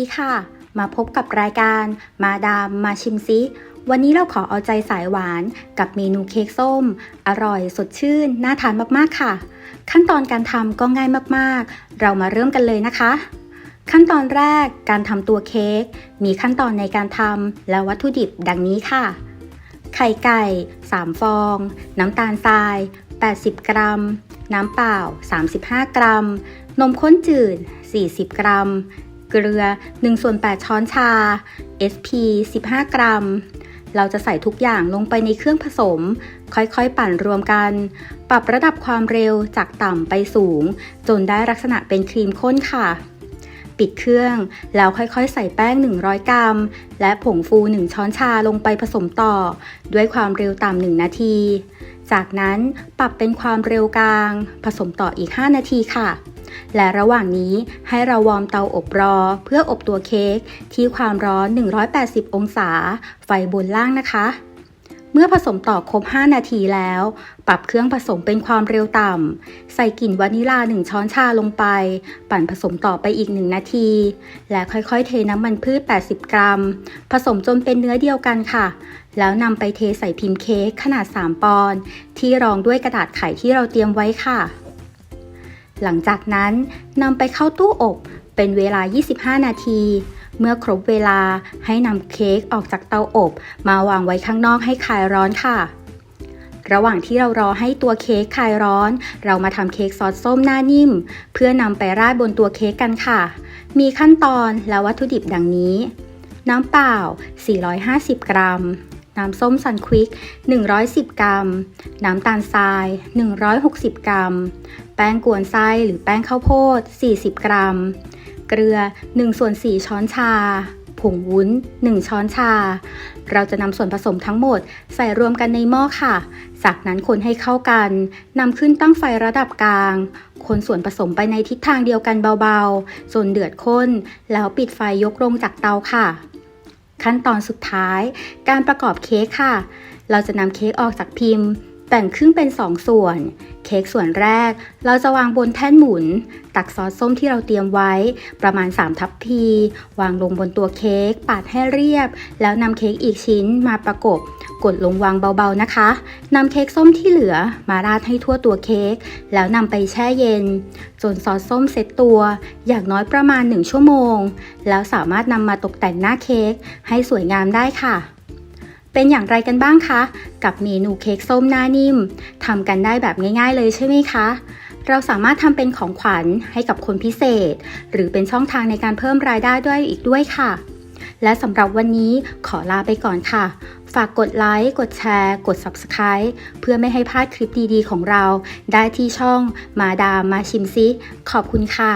ดีค่ะ มาพบกับรายการมาดามมาชิมซิ วันนี้เราขอเอาใจสายหวานกับเมนูเค้กส้ม อร่อยสดชื่น น่าทานมากๆค่ะ ขั้นตอนการทำก็ง่ายมากๆ เรามาเริ่มกันเลยนะคะ ขั้นตอนแรกการทำตัวเค้กมีขั้นตอนในการทำและวัตถุดิบดังนี้ค่ะ ไข่ไก่ 3 ฟอง น้ำตาลทราย 80 กรัม น้ำเปล่า 35 กรัม นมข้นจืด 40 กรัม เกลือ1ส่วน8ช้อนชา SP 15 กรัม เราจะใส่ทุกอย่างลงไปในเครื่องผสม ค่อยๆ ปั่นรวมกัน ปรับระดับความเร็วจากต่ำไปสูง จนได้ลักษณะเป็นครีมข้นค่ะ ปิดเครื่องแล้วค่อยๆ ใส่แป้ง 100 กรัม และผงฟู 1 ช้อนชาลงไปผสมต่อ ด้วยความเร็วต่ำ1นาที จากนั้นปรับเป็นความเร็วกลาง ผสมต่ออีก 5 นาทีค่ะ และระหว่างนี้ให้เราวอร์มเตาอบรอ เพื่ออบตัวเค้กที่ความร้อน 180 องศา ไฟบนล่างนะคะ เมื่อผสมต่อครบ 5 นาทีแล้ว ปรับเครื่องผสมเป็นความเร็วต่ำ ใส่กลิ่นวานิลา 1 ช้อนชาลงไป ปั่นผสมต่อไปอีก 1 นาที และค่อยๆ เทน้ำมันพืช 80 กรัม ผสมจนเป็นเนื้อเดียวกันค่ะ แล้วนำไปเทใส่พิมพ์เค้กขนาด 3 ปอนด์ที่รองด้วยกระดาษไขที่เราเตรียมไว้ค่ะ หลังจากนั้นนำไปเข้าตู้อบเป็นเวลา 25 นาที เมื่อครบเวลาให้นำเค้กออกจากเตาอบ มาวางไว้ข้างนอกให้คลายร้อนค่ะ ระหว่างที่เรารอให้ตัวเค้กคลายร้อน เรามาทำเค้กซอสส้มหน้านิ่ม เพื่อนำไปราดบนตัวเค้กกันค่ะ มีขั้นตอนและวัตถุดิบดังนี้ น้ำเปล่า 450 กรัม น้ำส้มสันควิก 110 กรัม น้ำตาลทราย 160 กรัม ป้งกวนไส้หรือแป้งข้าวโพด 40 กรัม เกลือ1ส่วน4ช้อนชา ผงวุ้น 1 ช้อนชา เราจะนำส่วนผสมทั้งหมดใส่รวมกันในหม้อค่ะ จากนั้นคนให้เข้ากัน นำขึ้นตั้งไฟระดับกลาง คนส่วนผสมไปในทิศทางเดียวกันเบาๆ จนเดือดข้น แล้วปิดไฟยกลงจากเตาค่ะ ขั้นตอนสุดท้าย การประกอบเค้กค่ะ เราจะนำเค้กออกจากพิมพ์ แบ่งครึ่งเป็น 2 ส่วน เค้กส่วนแรก เราจะวางบนแท่นหมุน ตักซอสส้มที่เราเตรียมไว้ ประมาณ 3 ทัพพี วางลงบนตัวเค้กปาดให้เรียบ แล้วนำเค้กอีกชิ้นมาประกบ กดลงวางเบาๆนะคะนำเค้กส้มที่เหลือมาราดให้ทั่วตัวเค้กแล้วนำไปแช่เย็น จนซอสส้มเซ็ตตัว อย่างน้อยประมาณ 1 ชั่วโมง แล้วสามารถนำมาตกแต่งหน้าเค้กให้สวยงามได้ค่ะ เป็นอย่างไรกันบ้างคะ กับเมนูเค้กส้มหน้านิ่มทำกันได้แบบง่ายๆเลยใช่ไหมคะ เราสามารถทำเป็นของขวัญให้กับคนพิเศษ หรือเป็นช่องทางในการเพิ่มรายได้ด้วยอีกด้วยค่ะ และสำหรับวันนี้ขอลาไปก่อนค่ะ ฝากกดไลค์ กดแชร์ กด Subscribe เพื่อไม่ให้พลาดคลิปดีๆของเรา ได้ที่ช่องมาดามมาชิมซิ ขอบคุณค่ะ